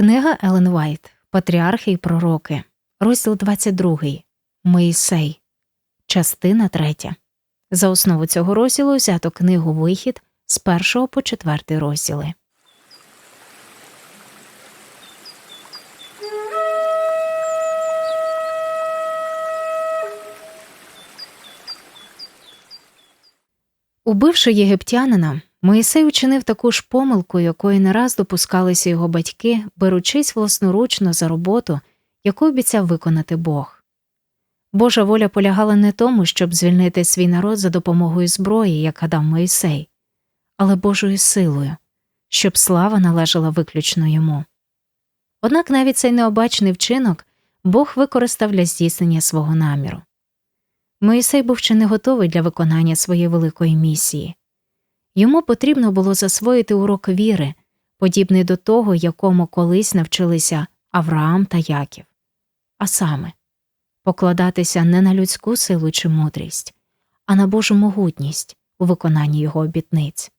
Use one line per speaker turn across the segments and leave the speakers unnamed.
Книга Елен Вайт Патріархи і Пророки, розділ 22. Моїсей, частина 3. За основу цього розділу взято книгу Вихід з 1 по 4 розділи. Убивши єгиптянина, Моїсей учинив таку ж помилку, якої не раз допускалися його батьки, беручись власноручно за роботу, яку обіцяв виконати Бог. Божа воля полягала не тому, щоб звільнити свій народ за допомогою зброї, як гадав Моїсей, але Божою силою, щоб слава належала виключно йому. Однак навіть цей необачний вчинок Бог використав для здійснення свого наміру. Моїсей був ще не готовий для виконання своєї великої місії. Йому потрібно було засвоїти урок віри, подібний до того, якому колись навчилися Авраам та Яків, а саме покладатися не на людську силу чи мудрість, а на Божу могутність у виконанні його обітниць.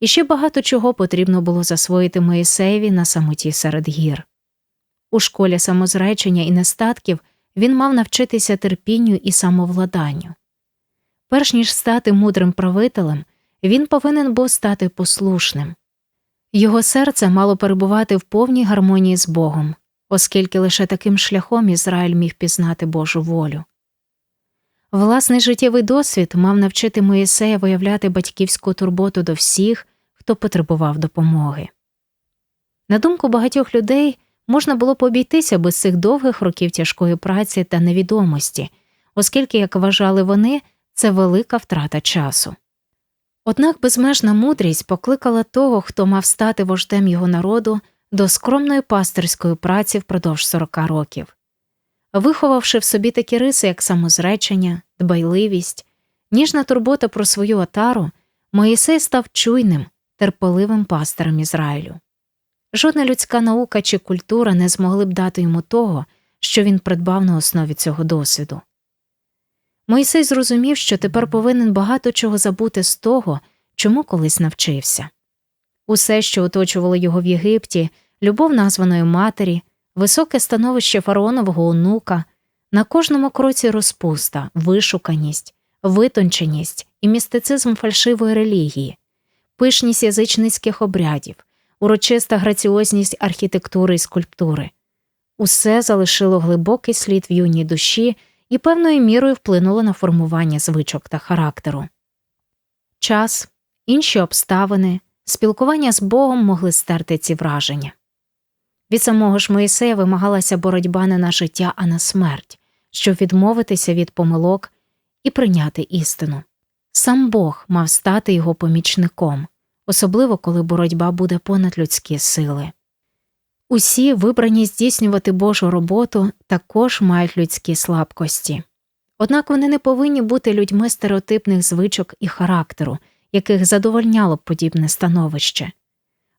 І ще багато чого потрібно було засвоїти Моїсеєві на самоті серед гір. У школі самозречення і нестатків він мав навчитися терпінню і самовладанню. Перш ніж стати мудрим правителем, він повинен був стати послушним. Його серце мало перебувати в повній гармонії з Богом, оскільки лише таким шляхом Ізраїль міг пізнати Божу волю. Власний життєвий досвід мав навчити Моїсея виявляти батьківську турботу до всіх, хто потребував допомоги. На думку багатьох людей, можна було б обійтися без цих довгих років тяжкої праці та невідомості, оскільки, як вважали вони, це велика втрата часу. Однак безмежна мудрість покликала того, хто мав стати вождем його народу, до скромної пастирської праці впродовж 40 років. Виховавши в собі такі риси, як самозречення, дбайливість, ніжна турбота про свою отару, Моїсей став чуйним, терпеливим пастирем Ізраїлю. Жодна людська наука чи культура не змогли б дати йому того, що він придбав на основі цього досвіду. Мойсей зрозумів, що тепер повинен багато чого забути з того, чому колись навчився. Усе, що оточувало його в Єгипті, любов названої матері, високе становище фараонового онука, на кожному кроці розпуста, вишуканість, витонченість і містицизм фальшивої релігії, пишність язичницьких обрядів, урочиста граціозність архітектури і скульптури. Усе залишило глибокий слід в юній душі і певною мірою вплинуло на формування звичок та характеру. Час, інші обставини, спілкування з Богом могли стерти ці враження. Від самого ж Моїсея вимагалася боротьба не на життя, а на смерть, щоб відмовитися від помилок і прийняти істину. Сам Бог мав стати його помічником, особливо коли боротьба буде понад людські сили. Усі, вибрані здійснювати Божу роботу, також мають людські слабкості, однак вони не повинні бути людьми стереотипних звичок і характеру, яких задовольняло б подібне становище.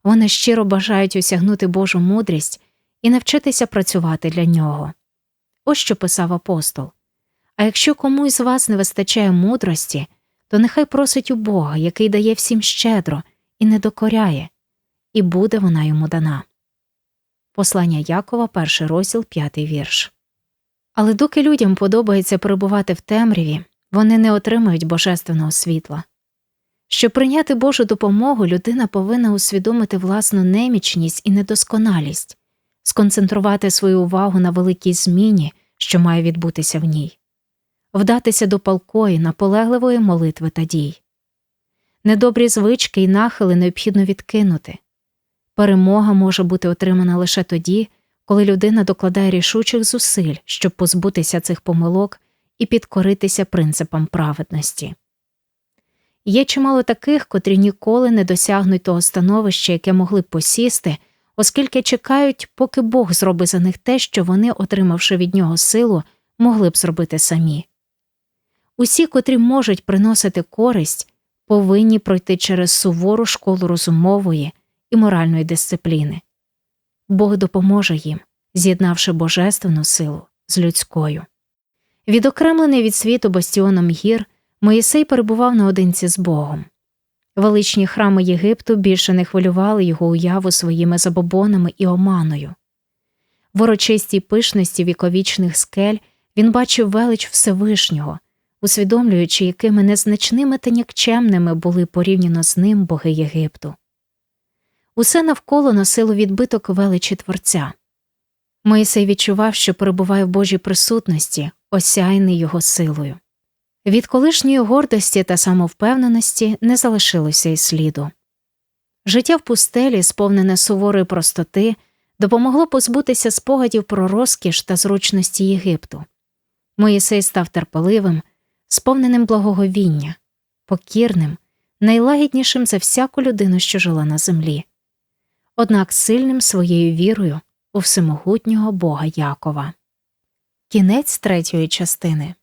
Вони щиро бажають осягнути Божу мудрість і навчитися працювати для нього. Ось що писав апостол. А якщо комусь з вас не вистачає мудрості, то нехай просить у Бога, який дає всім щедро і не докоряє, і буде вона йому дана. Послання Якова, перший розділ, п'ятий вірш. Але доки людям подобається перебувати в темряві, вони не отримують божественного світла. Щоб прийняти Божу допомогу, людина повинна усвідомити власну немічність і недосконалість, сконцентрувати свою увагу на великій зміні, що має відбутися в ній, вдатися до палкої, наполегливої молитви та дій. Недобрі звички і нахили необхідно відкинути. Перемога може бути отримана лише тоді, коли людина докладає рішучих зусиль, щоб позбутися цих помилок і підкоритися принципам праведності. Є чимало таких, котрі ніколи не досягнуть того становища, яке могли б посісти, оскільки чекають, поки Бог зробить за них те, що вони, отримавши від нього силу, могли б зробити самі. Усі, котрі можуть приносити користь, повинні пройти через сувору школу розумової і моральної дисципліни. Бог допоможе їм, з'єднавши божественну силу з людською. Відокремлений від світу бастіоном гір, Моїсей перебував наодинці з Богом. Величні храми Єгипту більше не хвилювали його уяву своїми забобонами і оманою. В урочистій пишності віковічних скель він бачив велич Всевишнього, усвідомлюючи, якими незначними та нікчемними були порівняно з ним боги Єгипту. Усе навколо носило відбиток величі Творця. Моїсей відчував, що перебуває в Божій присутності, осяяний його силою. Від колишньої гордості та самовпевненості не залишилося й сліду. Життя в пустелі, сповнене суворої простоти, допомогло позбутися спогадів про розкіш та зручності Єгипту. Моїсей став терпеливим, сповненим благоговіння, покірним, найлагіднішим за всяку людину, що жила на землі, однак сильним своєю вірою у всемогутнього Бога Якова. Кінець третьої частини.